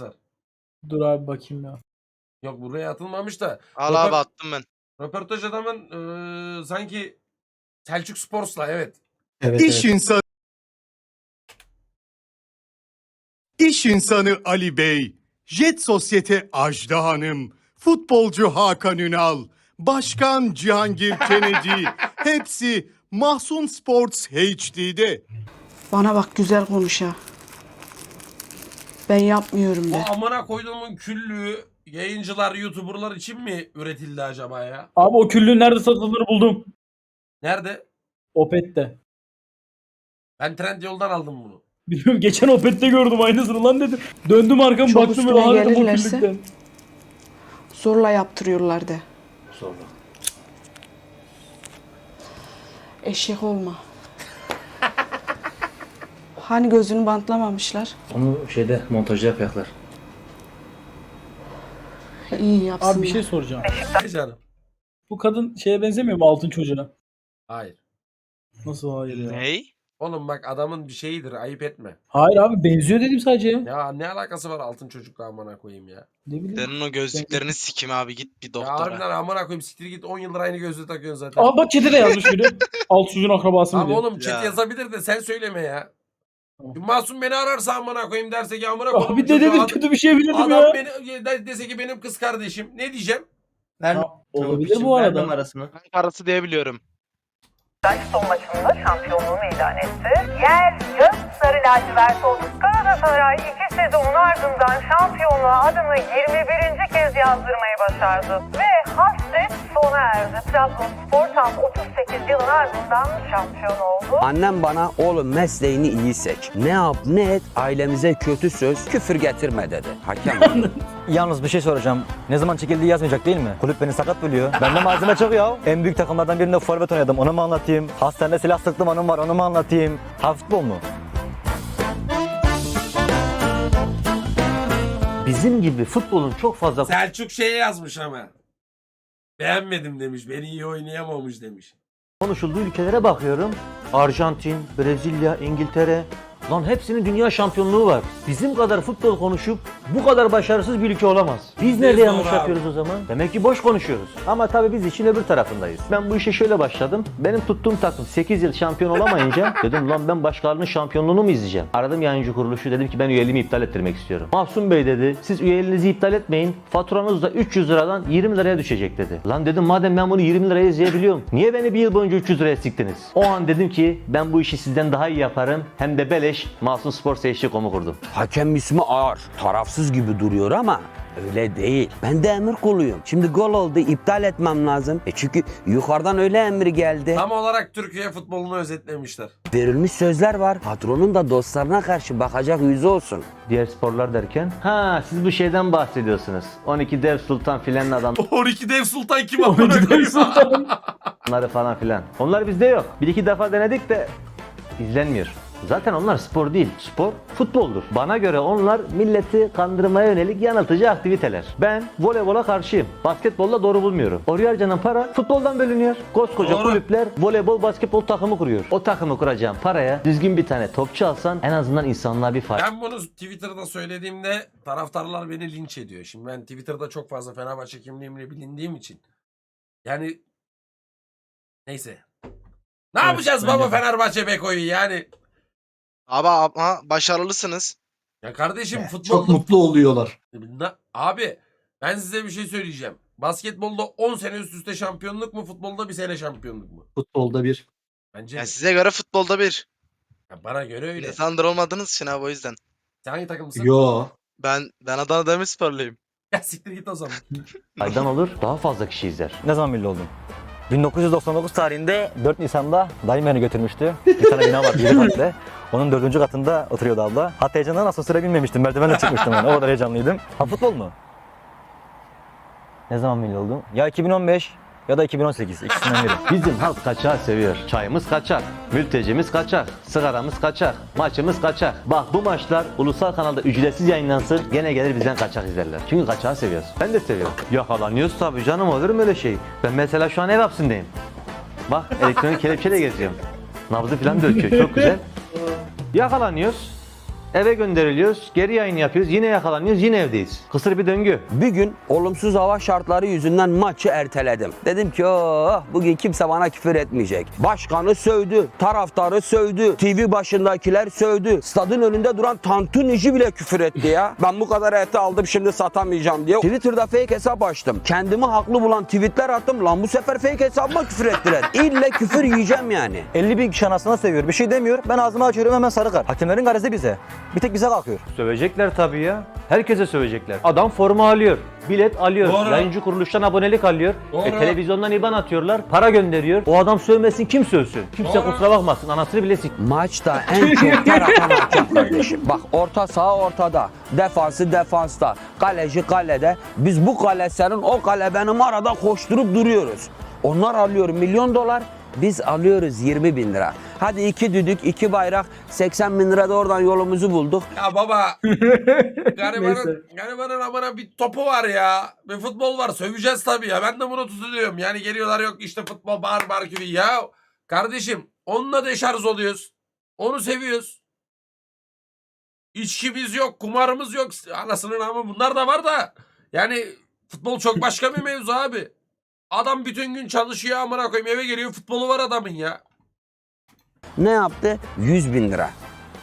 var. Dur abi bakayım ya. Yok buraya atılmamış da. Al Röpor- abi attım ben. Röportaj adamın eee, sanki Selçuk Sports'la evet. Evet, İş insanı İş insanı Ali Bey, Jet Sosyete Ajda Hanım, futbolcu Hakan Ünal, Başkan Cihangir Kennedy hepsi Mahsun Sports HD'de. Bana bak güzel konuş ha. Ben yapmıyorum de. O amına koyduğumun küllüğü yayıncılar, youtuberlar için mi üretildi acaba ya? Abi o küllüğün nerede satıldığını buldum. Nerede? Opet'te. Ben trend yoldan aldım bunu. Bilmiyorum geçen Opet'te gördüm aynısını lan dedim. Döndüm arkamı Çok baktım üstüne böyle harbiden o gelirlerse- küllükten. Zorla yaptırıyorlar de. Sonra. Eşek olma. Hani gözünü bantlamamışlar. Onu şeyde montajda yapacaklar. İyi yapsınlar. Abi bir şey soracağım. Ne canım? Bu kadın şeye benzemiyor mu altın çocuğuna? Hayır. Nasıl hayır ya? Ney? Oğlum bak adamın bir şeyidir ayıp etme. Hayır abi benziyor dedim sadece. ya. Ya ne alakası var altın çocukla amına koyayım ya. Ne bileyim. Senin o gözlüklerini sikim abi git bir Ya doktora. harbiden amına koyayım siktir git 10 yıldır aynı gözlüğü takıyorsun zaten. Aa bak chat'e de yazmış biri. Alt çocuğun akrabası mı Abi diye. oğlum chat Ya. yazabilir de sen söyleme ya. Tamam. Masum beni ararsa amına koyayım derse ki amına koyayım. Abi de dedim kötü bir şey bilirdim Adam ya. beni de- dese ki benim kız kardeşim. Ne diyeceğim? Ha, olabilir bu arada. arasını. Ben karısı diye biliyorum. son maçında şampiyonluğunu ilan etti. Yer gök sarı lacivert oldu. Galatasaray iki sezonun ardından şampiyonluğa adını 21. yazdırmayı başardı. Ve hasret sona erdi. Trabzonspor tam 38 yılın ardından şampiyon oldu. Annem bana oğlum mesleğini iyi seç. Ne yap ne et ailemize kötü söz küfür getirme dedi. Hakem. Yalnız bir şey soracağım. Ne zaman çekildiği yazmayacak değil mi? Kulüp beni sakat bölüyor. Bende malzeme çok ya. En büyük takımlardan birinde forvet oynadım. Onu mu anlatayım? Hastanede silah sıktım onun var. Onu mu anlatayım? Ha futbol mu? Bizim gibi futbolun çok fazla Selçuk şey yazmış ama. Beğenmedim demiş. Beni iyi oynayamamış demiş. konuşulduğu ülkelere bakıyorum. Arjantin, Brezilya, İngiltere. Lan hepsinin dünya şampiyonluğu var. Bizim kadar futbol konuşup bu kadar başarısız bir ülke olamaz. Biz nerede yanlış abi. yapıyoruz o zaman? Demek ki boş konuşuyoruz. Ama tabii biz işin öbür tarafındayız. Ben bu işe şöyle başladım. Benim tuttuğum takım 8 yıl şampiyon olamayınca dedim lan ben başkalarının şampiyonluğunu mu izleyeceğim? Aradım yayıncı kuruluşu dedim ki ben üyeliğimi iptal ettirmek istiyorum. Mahsun Bey dedi siz üyeliğinizi iptal etmeyin. Faturanız da 300 liradan 20 liraya düşecek dedi. Lan dedim madem ben bunu 20 liraya izleyebiliyorum. Niye beni bir yıl boyunca 300 liraya siktiniz? O an dedim ki ben bu işi sizden daha iyi yaparım. Hem de beleş Mahsun Spor Seyirci.com'u kurdum. Hakem ismi ağır. Tarafsız gibi duruyor ama öyle değil. Ben de emir kuluyum. Şimdi gol oldu iptal etmem lazım. E çünkü yukarıdan öyle emir geldi. Tam olarak Türkiye futbolunu özetlemişler. Verilmiş sözler var. Patronun da dostlarına karşı bakacak yüzü olsun. Diğer sporlar derken? Ha siz bu şeyden bahsediyorsunuz. 12 Dev Sultan filanın adamları 12 Dev Sultan kim amına 12 Dev? Sultan. falan filan. Onlar bizde yok. Bir iki defa denedik de izlenmiyor. Zaten onlar spor değil. Spor futboldur. Bana göre onlar milleti kandırmaya yönelik yanıltıcı aktiviteler. Ben voleybola karşıyım. Basketbolla doğru bulmuyorum. Oraya harcanan para futboldan bölünüyor. Koskoca Doğru. kulüpler voleybol basketbol takımı kuruyor. O takımı kuracağım paraya düzgün bir tane topçu alsan en azından insanlığa bir fayda. Ben bunu Twitter'da söylediğimde taraftarlar beni linç ediyor. Şimdi ben Twitter'da çok fazla Fenerbahçe kimliğimle bilindiğim için. Yani neyse. Ne Evet, yapacağız baba de. Fenerbahçe Beko'yu yani? Abi ama başarılısınız. Ya kardeşim futbol... Çok mutlu oluyorlar. Na- Abi ben size bir şey söyleyeceğim. Basketbolda 10 sene üst üste şampiyonluk mu? Futbolda bir sene şampiyonluk mu? Futbolda bir. Bence mi? size göre futbolda bir. Ya bana göre öyle. İnsandır olmadığınız için abi o yüzden. Sen hangi takımsın? Yo. Ben ben Adana Demirsporluyum. Ya siktir git o zaman. Faydan olur daha fazla kişi izler. Ne zaman milli oldum? 1999 tarihinde 4 Nisan'da dayım beni götürmüştü. Bir tane bina var 7 katlı. Onun dördüncü katında oturuyordu abla. Hatta heyecandan asansöre binmemiştim. Merdivenle çıkmıştım yani. O kadar heyecanlıydım. Ha futbol mu? Ne zaman milli oldum? Ya 2015 ya da 2018. İkisinden biri. Bizim halk kaçağı seviyor. Çayımız kaçak, mültecimiz kaçak, sigaramız kaçak, maçımız kaçak. Bak bu maçlar ulusal kanalda ücretsiz yayınlansın gene gelir bizden kaçak izlerler. Çünkü kaçağı seviyoruz. Ben de seviyorum. Yakalanıyoruz tabii canım olur mu öyle şey? Ben mesela şu an ev hapsindeyim. Bak elektronik kelepçeyle geziyorum. Nabzı falan da ölçüyor çok güzel. Yakalanıyoruz. Eve gönderiliyoruz. Geri yayın yapıyoruz. Yine yakalanıyoruz. Yine evdeyiz. Kısır bir döngü. Bir gün olumsuz hava şartları yüzünden maçı erteledim. Dedim ki oh bugün kimse bana küfür etmeyecek. Başkanı sövdü, taraftarı sövdü, TV başındakiler sövdü. Stadın önünde duran tantunici bile küfür etti ya. Ben bu kadar eti aldım şimdi satamayacağım diye. Twitter'da fake hesap açtım. Kendimi haklı bulan tweetler attım. Lan bu sefer fake hesabıma küfür ettiler. İlle küfür yiyeceğim yani. 50 bin kişi anasına seviyor. Bir şey demiyor. Ben ağzımı açıyorum hemen sarı kart. Hakemlerin garezi bize. Bir tek bize kalkıyor. Sövecekler tabii ya. Herkese sövecekler. Adam forma alıyor. Bilet alıyor. Doğru. Yayıncı kuruluştan abonelik alıyor. Doğru. E, televizyondan IBAN atıyorlar. Para gönderiyor. O adam sövmesin kim sövsün? Kimse Doğru. kusura bakmasın. Anasını bile sik. Maçta en çok tarafan hakem kardeşim. Bak orta saha ortada. Defansı defansta. Kaleci kalede. Biz bu kale senin o kale benim arada koşturup duruyoruz. Onlar alıyor milyon dolar. Biz alıyoruz 20 bin lira. Hadi iki düdük, iki bayrak, 80 bin lira da oradan yolumuzu bulduk. Ya baba. Garibanın, garibanın amına bir topu var ya. Bir futbol var. Söveceğiz tabii ya. Ben de bunu tutuluyorum. Yani geliyorlar yok işte futbol bar bar gibi. Ya kardeşim onunla deşarj oluyoruz. Onu seviyoruz. İçkimiz yok, kumarımız yok. Anasının ama bunlar da var da. Yani futbol çok başka bir mevzu abi. Adam bütün gün çalışıyor amına koyayım eve geliyor futbolu var adamın ya. Ne yaptı? 100 bin lira.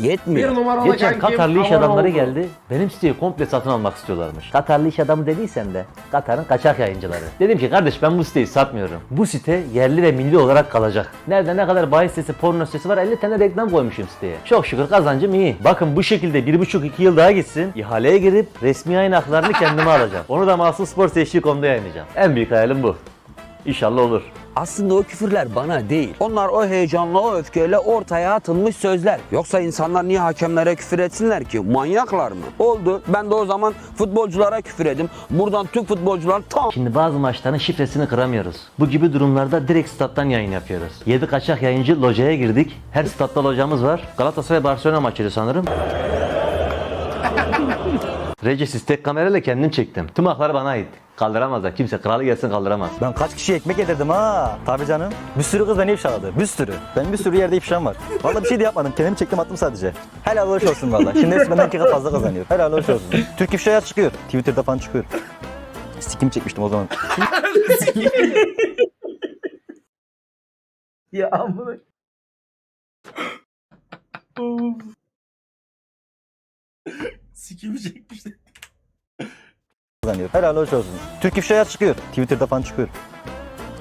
Yetmiyor. Geçen Katarlı iş adamları geldi. Benim siteyi komple satın almak istiyorlarmış. Katarlı iş adamı dediysen de Katar'ın kaçak yayıncıları. Dedim ki kardeş ben bu siteyi satmıyorum. Bu site yerli ve milli olarak kalacak. Nerede ne kadar bahis sitesi, porno sitesi var 50 tane reklam koymuşum siteye. Çok şükür kazancım iyi. Bakın bu şekilde 1,5-2 yıl daha gitsin. İhaleye girip resmi yayın haklarını kendime alacağım. Onu da Mahsun Spor Seçki.com'da yayınlayacağım. En büyük hayalim bu. İnşallah olur. Aslında o küfürler bana değil. Onlar o heyecanla, o öfkeyle ortaya atılmış sözler. Yoksa insanlar niye hakemlere küfür etsinler ki? Manyaklar mı? Oldu. Ben de o zaman futbolculara küfür edim. Buradan Türk futbolcular tam Şimdi bazı maçların şifresini kıramıyoruz. Bu gibi durumlarda direkt stat'tan yayın yapıyoruz. 7 kaçak yayıncı locaya girdik. Her statta locamız var. Galatasaray Barcelona maçıydı sanırım. Recesiz tek kamerayla kendim çektim. Tüm haklar bana ait. Kaldıramazlar. Kimse kralı gelsin kaldıramaz. Ben kaç kişi ekmek yedirdim ha. Tabii canım. Bir sürü kız beni ifşaladı. Bir sürü. Ben bir sürü yerde ifşam var. Vallahi bir şey de yapmadım. Kendimi çektim attım sadece. Helal hoş olsun valla. Şimdi hepsi benden iki kat fazla kazanıyor. Helal hoş olsun. Türk ifşaya çıkıyor. Twitter'da falan çıkıyor. Sikim çekmiştim o zaman. Ya amına. Sikimi çekmişler. Kazanıyor. Helal hoş olsun. Türk ifşaya çıkıyor. Twitter'da falan çıkıyor.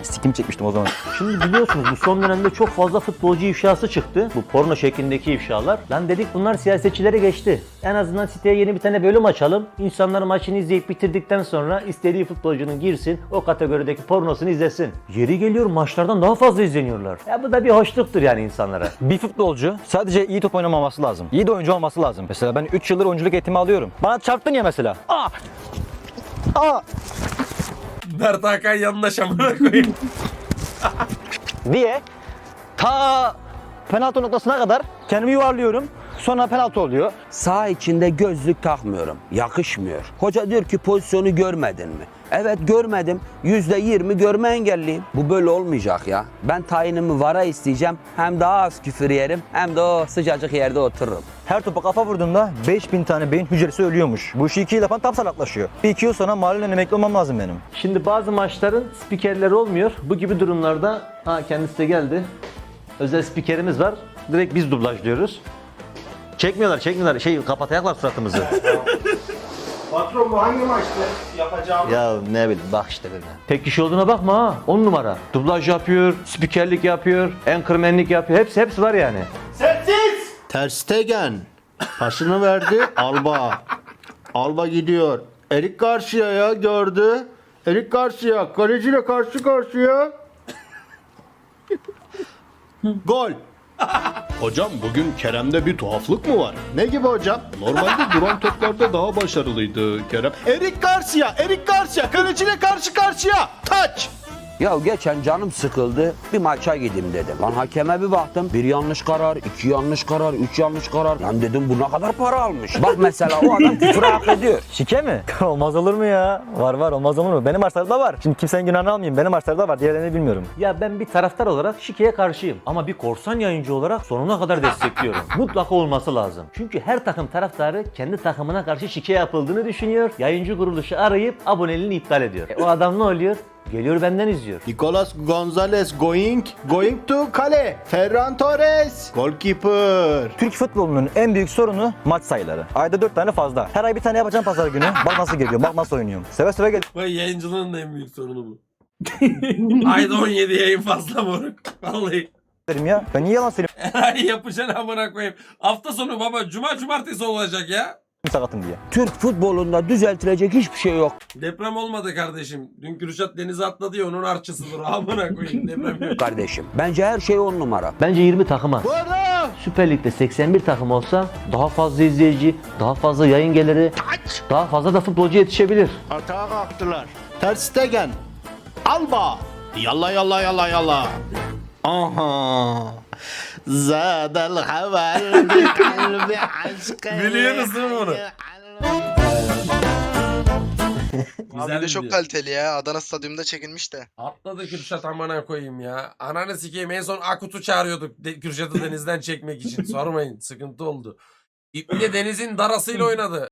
Sikim çekmiştim o zaman. Şimdi biliyorsunuz bu son dönemde çok fazla futbolcu ifşası çıktı. Bu porno şeklindeki ifşalar. Lan dedik bunlar siyasetçilere geçti. En azından siteye yeni bir tane bölüm açalım. İnsanlar maçını izleyip bitirdikten sonra istediği futbolcunun girsin o kategorideki pornosunu izlesin. Yeri geliyor maçlardan daha fazla izleniyorlar. Ya bu da bir hoşluktur yani insanlara. Bir futbolcu sadece iyi top oynamaması lazım. İyi de oyuncu olması lazım. Mesela ben 3 yıldır oyunculuk eğitimi alıyorum. Bana çarptın ya mesela. Aa! Aa! Mert Hakan yanlış amına koyayım. diye ta penaltı noktasına kadar kendimi yuvarlıyorum. Sonra penaltı oluyor. Sağ içinde gözlük takmıyorum. Yakışmıyor. Hoca diyor ki pozisyonu görmedin mi? Evet görmedim. Yüzde yirmi görme engelliyim. Bu böyle olmayacak ya. Ben tayinimi vara isteyeceğim. Hem daha az küfür yerim hem de o sıcacık yerde otururum. Her topa kafa vurduğumda 5000 tane beyin hücresi ölüyormuş. Bu işi iki yıl yapan tam salaklaşıyor. Bir iki yıl sonra mahallen emekli olmam lazım benim. Şimdi bazı maçların spikerleri olmuyor. Bu gibi durumlarda ha kendisi de geldi. Özel spikerimiz var. Direkt biz dublajlıyoruz. Çekmiyorlar, çekmiyorlar. Şey kapatayaklar suratımızı. Patron bu hangi maçtı yapacağım? Ya ne bileyim bak işte böyle. Tek kişi olduğuna bakma ha. 10 numara. Dublaj yapıyor, spikerlik yapıyor, anchormanlik yapıyor. Hepsi hepsi var yani. Sessiz! Ter Stegen pasını verdi Alba. Alba gidiyor. Erik karşıya ya gördü. Erik karşıya. Kaleciyle karşı karşıya. Gol. Hocam bugün Kerem'de bir tuhaflık mı var? Ne gibi hocam? Normalde duran toplarda daha başarılıydı Kerem. Erik Garcia, Erik Garcia kaleciyle karşı karşıya. Taç. Ya geçen canım sıkıldı bir maça gideyim dedim. Lan hakeme bir baktım bir yanlış karar, iki yanlış karar, üç yanlış karar. Lan dedim bu ne kadar para almış. Bak mesela o adam küfür hak ediyor. Şike mi? olmaz olur mu ya? Var var olmaz olur mu? Benim maçlarda var. Şimdi kimsenin günahını almayayım. Benim maçlarda var. Diğerlerini bilmiyorum. Ya ben bir taraftar olarak şikeye karşıyım. Ama bir korsan yayıncı olarak sonuna kadar destekliyorum. Mutlaka olması lazım. Çünkü her takım taraftarı kendi takımına karşı şike yapıldığını düşünüyor. Yayıncı kuruluşu arayıp aboneliğini iptal ediyor. E, o adam ne oluyor? Geliyor benden izliyor. Nicolas Gonzalez going going to kale. Ferran Torres goalkeeper. Türk futbolunun en büyük sorunu maç sayıları. Ayda 4 tane fazla. Her ay bir tane yapacağım pazar günü. Bak nasıl geliyor, bak nasıl oynuyorum. Seve seve gel. Vay yayıncılığın da en büyük sorunu bu. Ayda 17 yayın fazla moruk. Vallahi. derim ya. Ben niye yalan söyleyeyim Her ay yapacaksın amına koyayım. Hafta sonu baba cuma cumartesi olacak ya. Sakatım diye. Türk futbolunda düzeltilecek hiçbir şey yok. Deprem olmadı kardeşim. Dün Kürşat denize atladı ya onun artçısıdır. Amına koyayım deprem yok. Kardeşim bence her şey on numara. Bence 20 takıma. Süper Lig'de 81 takım olsa daha fazla izleyici, daha fazla yayın geliri, daha fazla da futbolcu yetişebilir. Atağa kalktılar. Ter Stegen. Alba. Yalla yalla yalla yalla. Aha. Zadal haval bi kalbi aşkı. Biliyorsunuz değil mi bunu? Abi de çok video. kaliteli ya. Adana stadyumunda çekilmiş de. Atladı Kürşat amına koyayım ya. Ananı sikeyim en son Akut'u çağırıyorduk de, Kürşat'ı denizden çekmek için. Sormayın sıkıntı oldu. İple denizin darasıyla oynadı.